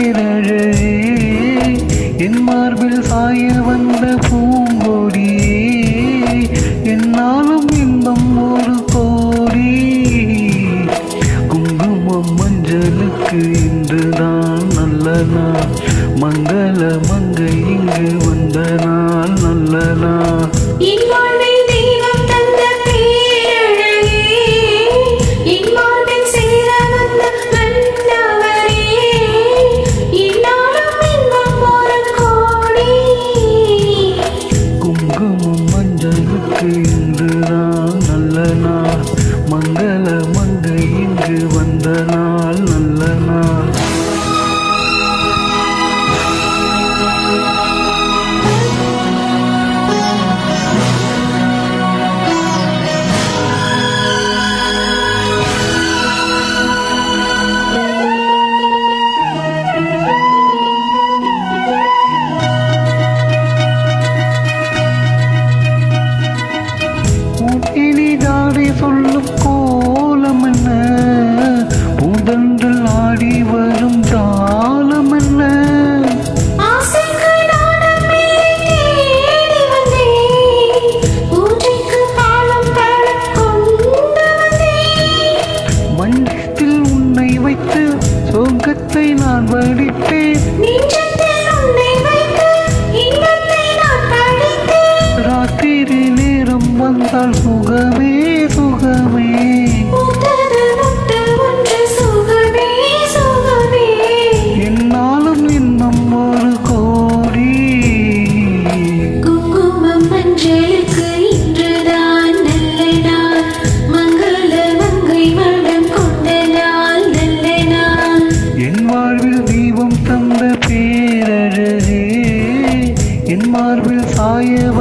நீரழகி. என் மார்பில் சாயில் வந்த பூ இன்று வந்த நாள் நல்ல நாள். என் மார்பில் சாயவா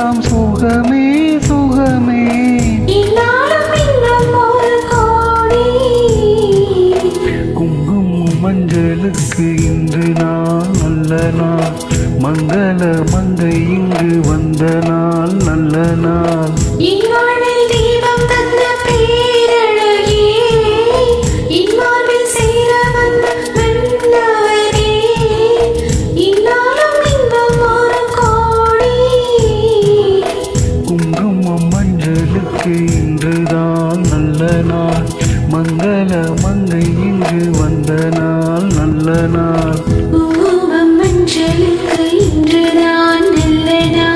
எல்லாம் சுகமே சுகமே. குங்குமம் மஞ்சளுக்கு இன்று நான் நல்ல நாள். மங்கள மங்கை இங்கு வந்த நாள் நல்ல நாள். மங்கள மங்கை இங்கு வந்த நாள் நல்ல நாள். இன்று நான் நல்ல நாள்